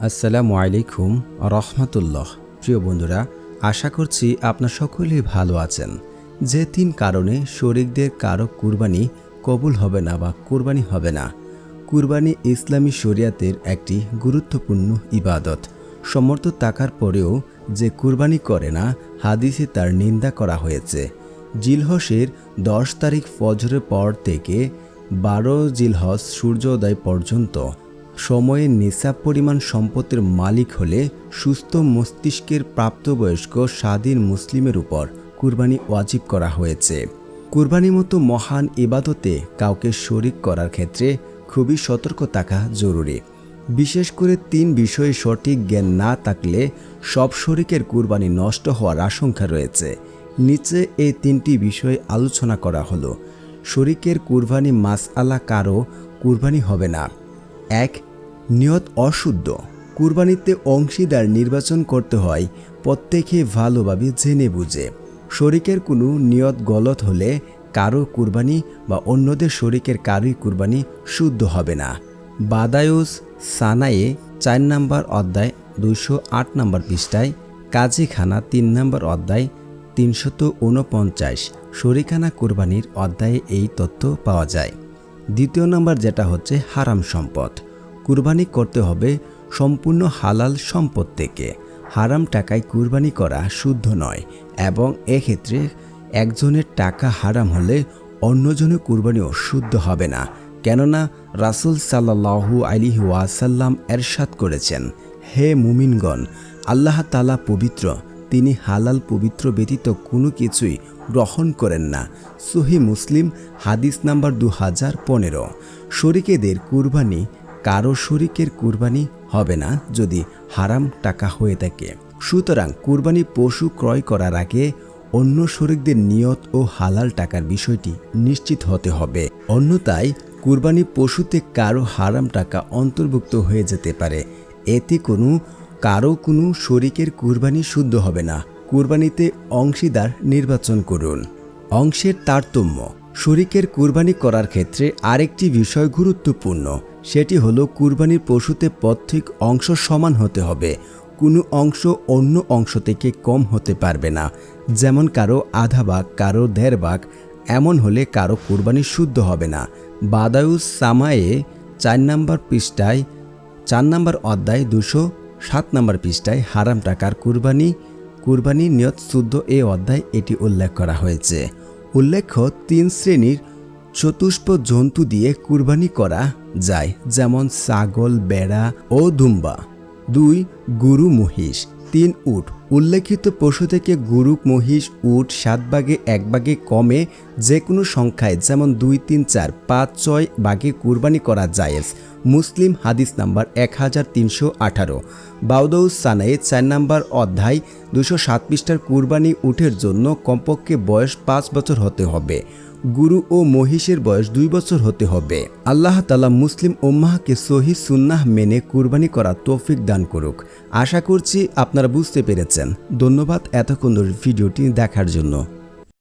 আসসালামু আলাইকুম রহমতুল্লাহ। প্রিয় বন্ধুরা, আশা করছি আপনার সকলেই ভালো আছেন। যে তিন কারণে শরিকদের কারও কুরবানি কবুল হবে না বা কুরবানি হবে না। কুরবানি ইসলামী শরিয়াতের একটি গুরুত্বপূর্ণ ইবাদত। সমর্থ থাকার পরেও যে কুরবানি করে না, হাদিসে তার নিন্দা করা হয়েছে। জিলহসের দশ তারিখ ফজরের পর থেকে বারো জিলহস সূর্যোদয় পর্যন্ত সময়ে নিসাব পরিমাণ সম্পত্তির মালিক হলে সুস্থ মস্তিষ্কের প্রাপ্তবয়স্ক স্বাধীন মুসলিমের উপর কুরবানি ওয়াজিব করা হয়েছে। কুরবানি মতো মহান ইবাদতে কাউকে শরিক করার ক্ষেত্রে খুবই সতর্ক থাকা জরুরি। বিশেষ করে তিন বিষয়ে সঠিক জ্ঞান না থাকলে সব শরিকের কুরবানি নষ্ট হওয়ার আশঙ্কা রয়েছে। নিচে এই তিনটি বিষয় আলোচনা করা হলো। শরিকের কুরবানি মাস আলা কারও কুরবানি হবে না। এক নিয়ত অশুদ্ধ। কুরবানিতে অংশীদার নির্বাচন করতে হয়, প্রত্যেকে ভালোভাবে জেনে বুঝে। শরিকের কোনো নিয়ত গলত হলে কারও কুরবানি বা অন্যদের শরিকের কারোই কুরবানি শুদ্ধ হবে না। বাদায়ুস সানায়ে চার নম্বর অধ্যায় দুইশো আট নম্বর পৃষ্ঠায়, কাজীখানা তিন নম্বর অধ্যায় তিনশত ঊনপঞ্চাশ শরিকানা কুরবানির অধ্যায়ে এই তথ্য পাওয়া যায়। দ্বিতীয় নম্বর যেটা হচ্ছে হারাম সম্পদ। কুরবানি করতে হবে সম্পূর্ণ হালাল সম্পদ থেকে। হারাম টাকায় কুরবানি করা শুদ্ধ নয় এবং এক্ষেত্রে একজনের টাকা হারাম হলে অন্যজনের কুরবানিও শুদ্ধ হবে না। কেননা রাসুল সাল্লাহু আলিহি ওয়াসাল্লাম এরশাদ করেছেন, হে মুমিনগণ, আল্লাহ তালা পবিত্র, তিনি হালাল পবিত্র ব্যতীত কোনো কিছুই গ্রহণ করেন না। সহি মুসলিম হাদিস নাম্বার দু হাজার পনেরো। শরিকেদের কুরবানি কারও শরিকের কুরবানি হবে না যদি হারাম টাকা হয়ে থাকে। সুতরাং কুরবানি পশু ক্রয় করার আগে অন্য শরিকদের নিয়ত ও হালাল টাকার বিষয়টি নিশ্চিত হতে হবে। অন্যথায় কুরবানি পশুতে কারও হারাম টাকা অন্তর্ভুক্ত হয়ে যেতে পারে। এতে কোনো, কারও কোনো শরিকের কুরবানি শুদ্ধ হবে না। কুরবানিতে অংশীদার নির্বাচন করুন। অংশের তারতম্য শরিকের কুরবানি করার ক্ষেত্রে আরেকটি বিষয় গুরুত্বপূর্ণ। সেটি হলো কুরবানির পশুতে প্রত্যেক অংশ সমান হতে হবে। কোনো অংশ অন্য অংশ থেকে কম হতে পারবে না। যেমন কারও আধা ভাগ, কারও দেড় ভাগ, এমন হলে কারও কুরবানি শুদ্ধ হবে না। বাদায়ুস সামায়ে চার নম্বর পৃষ্ঠায়, চার নম্বর অধ্যায় দুশো সাত নম্বর পৃষ্ঠায় হারাম টাকার কুরবানি কুরবানি নিয়ত শুদ্ধ এ অধ্যায় এটি উল্লেখ করা হয়েছে। উল্লেখ্য, তিন শ্রেণির চতুষ্প জন্তু দিয়ে কুরবানি করা যায়, যেমন ছাগল, বেড়া ও দুম্বা। দুই, গুরু মহিষ। তিন উট। উল্লেখিত পশু থেকে গরু মহিষ, উট, সাত ভাগে এক ভাগে কমে যে কোনো সংখ্যায়, যেমন দুই, তিন, চার, পাঁচ, ছয় ভাগে কুরবানি করা জায়েজ মুসলিম হাদিস নাম্বার এক হাজার তিনশো আঠারো। বাউদৌস সানায়ে চার নাম্বার অধ্যায় দুশো সাত পৃষ্ঠার কুরবানি উঠের জন্য কমপক্ষে বয়স পাঁচ বছর হতে হবে। গুরু ও মহিষের বয়স দুই বছর হতে হবে। আল্লাহ তালা মুসলিম ওম্মাহকে সহি সুন্নাহ মেনে কুরবানি করা তৌফিক দান করুক। আশা করছি আপনারা বুঝতে পেরেছেন। ধন্যবাদ এতক্ষণ ভিডিওটি দেখার জন্য।